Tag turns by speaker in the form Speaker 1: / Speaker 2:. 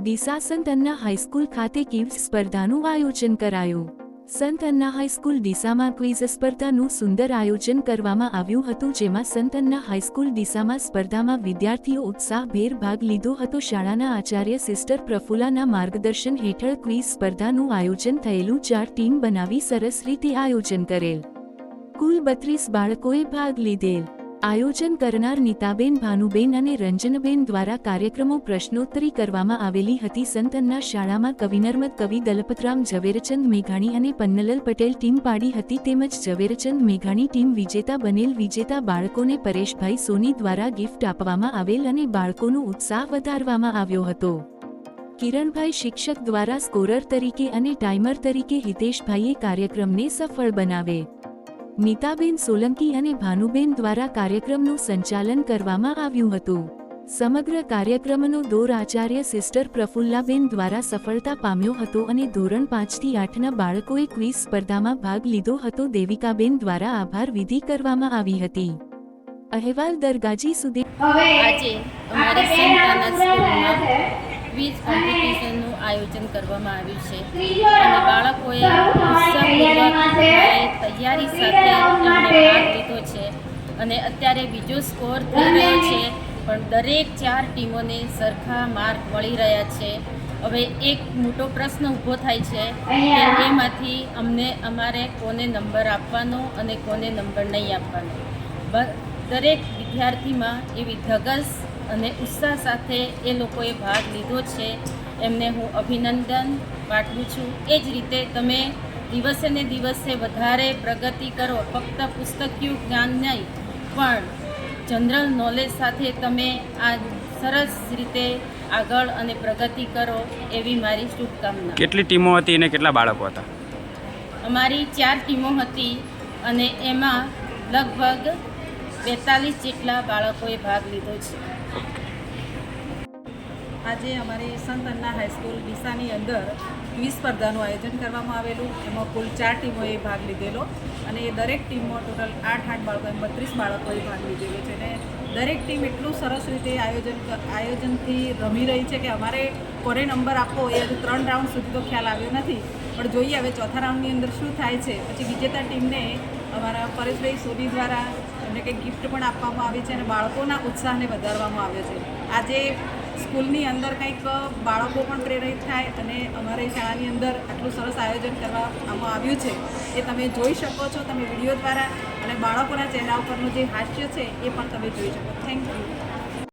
Speaker 1: ડીસા સંત અન્ના હાઈસ્કૂલ ખાતે કિવ્સ સ્પર્ધાનું આયોજન કરાયું. સંત અન્ના હાઈસ્કૂલ ડીસામાં ક્વિઝ સ્પર્ધાનું સુંદર આયોજન કરવામાં આવ્યું હતું જેમાં સંત અન્ના હાઈસ્કૂલ ડીસામાં સ્પર્ધામાં વિદ્યાર્થીઓ ઉત્સાહભેર ભાગ લીધો હતો. શાળાના આચાર્ય સિસ્ટર પ્રફુલાના માર્ગદર્શન હેઠળ ક્વિઝ સ્પર્ધાનું આયોજન થયેલું ચાર ટીમ બનાવી સરસ રીતે આયોજન કરેલ. કુલ બત્રીસ બાળકોએ ભાગ લીધેલ. આયોજન કરનાર નીતાબેન ભાનુબેન અને રંજનબેન દ્વારા કાર્યક્રમો પ્રશ્નોત્તરી કરવામાં આવેલી હતી. સંતનના શાળામાં કવિનર્મદ કવિ દલપતરામ, ઝવેરચંદ મેઘાણી અને પન્નલલ પટેલ ટીમ પાડી હતી. તેમજ ઝવેરચંદ મેઘાણી ટીમ વિજેતા બનેલ વિજેતા બાળકોને પરેશભાઈ સોની દ્વારા ગિફ્ટ આપવામાં આવેલ અને બાળકોનો ઉત્સાહ વધારવામાં આવ્યો હતો. કિરણભાઈ શિક્ષક દ્વારા સ્કોરર તરીકે અને ટાઈમર તરીકે હિતેશભાઈએ કાર્યક્રમને સફળ બનાવે. નીતાબેન સોલંકી અને ભાનુબેન દ્વારા કાર્યક્રમનું સંચાલન કરવામાં આવ્યું હતું. સમગ્ર કાર્યક્રમનો દોર આચાર્ય સિસ્ટર પ્રફુલ્લાબેન દ્વારા સફળતા પામ્યો હતો અને ધોરણ પાંચથી આઠના બાળકોએ ક્વિઝ સ્પર્ધામાં ભાગ લીધો હતો. દેવિકાબેન દ્વારા આભાર વિધિ કરવામાં આવી હતી. અહેવાલ દરગાજી સુધી.
Speaker 2: આજે અમારી સંતાના સ્કૂલમાં ક્વિઝ કોમ્પિટિશનનું આયોજન કરવામાં આવ્યું છે. અને બાળકોએ ઉત્સાહપૂર્વક ભારે સાથે ભાગ લીધો છે. અને અત્યારે બીજો સ્કોર થઈ રહ્યો છે પણ દરેક ચાર ટીમોને સરખા માર્ક મળી રહ્યા છે. હવે એક મોટો પ્રશ્ન ઊભો થાય છે કે એમાંથી અમને અમારે કોને નંબર આપવાનો અને કોને નંબર નહીં આપવાનો. દરેક વિદ્યાર્થીમાં એવી ધગસ અને ઉત્સાહ સાથે એ લોકોએ ભાગ લીધો છે. એમને હું અભિનંદન પાઠવું છું. એ જ રીતે તમે દિવસે ને દિવસે વધારે પ્રગતિ કરો. ફક્ત પુસ્તકીય જ્ઞાન નહીં પણ જનરલ નોલેજ સાથે તમે આ સરસ રીતે આગળ અને પ્રગતિ કરો એવી મારી શુભકામના.
Speaker 3: કેટલી ટીમો હતી અને કેટલા બાળકો હતા?
Speaker 2: અમારી ચાર ટીમો હતી અને એમાં લગભગ બેતાલીસ જેટલા બાળકોએ ભાગ લીધો છે.
Speaker 4: આજે અમારી સંત અન્ના હાઈસ્કૂલ ડીસાની અંદર ક્વિઝ સ્પર્ધાનું આયોજન કરવામાં આવેલું. એમાં કુલ ચાર ટીમોએ ભાગ લીધેલો અને એ દરેક ટીમમાં ટોટલ આઠ આઠ બાળકો એમ બત્રીસ બાળકોએ ભાગ લીધેલો છે અને દરેક ટીમ એટલું સરસ રીતે આયોજન આયોજનથી રમી રહી છે કે અમારે કોને નંબર આપવો એ હજુ ત્રણ રાઉન્ડ સુધી તો ખ્યાલ આવ્યો નથી. પણ જોઈએ હવે ચોથા રાઉન્ડની અંદર શું થાય છે. પછી વિજેતા ટીમને અમારા પરેશભાઈ સોની દ્વારા એમને કંઈક ગિફ્ટ પણ આપવામાં આવી છે અને બાળકોના ઉત્સાહને વધારવામાં આવ્યો છે. આજે સ્કૂલની અંદર કંઈક બાળકો પણ પ્રેરિત થાય અને અમારી શાળાની અંદર આટલું સરસ આયોજન કરવામાં આવ્યું છે. એ તમે જોઈ શકો છો, તમે વીડિયો દ્વારા અને બાળકોના ચહેરા ઉપરનું જે હાસ્ય છે, એ પણ તમે જોઈ શકો. Thank you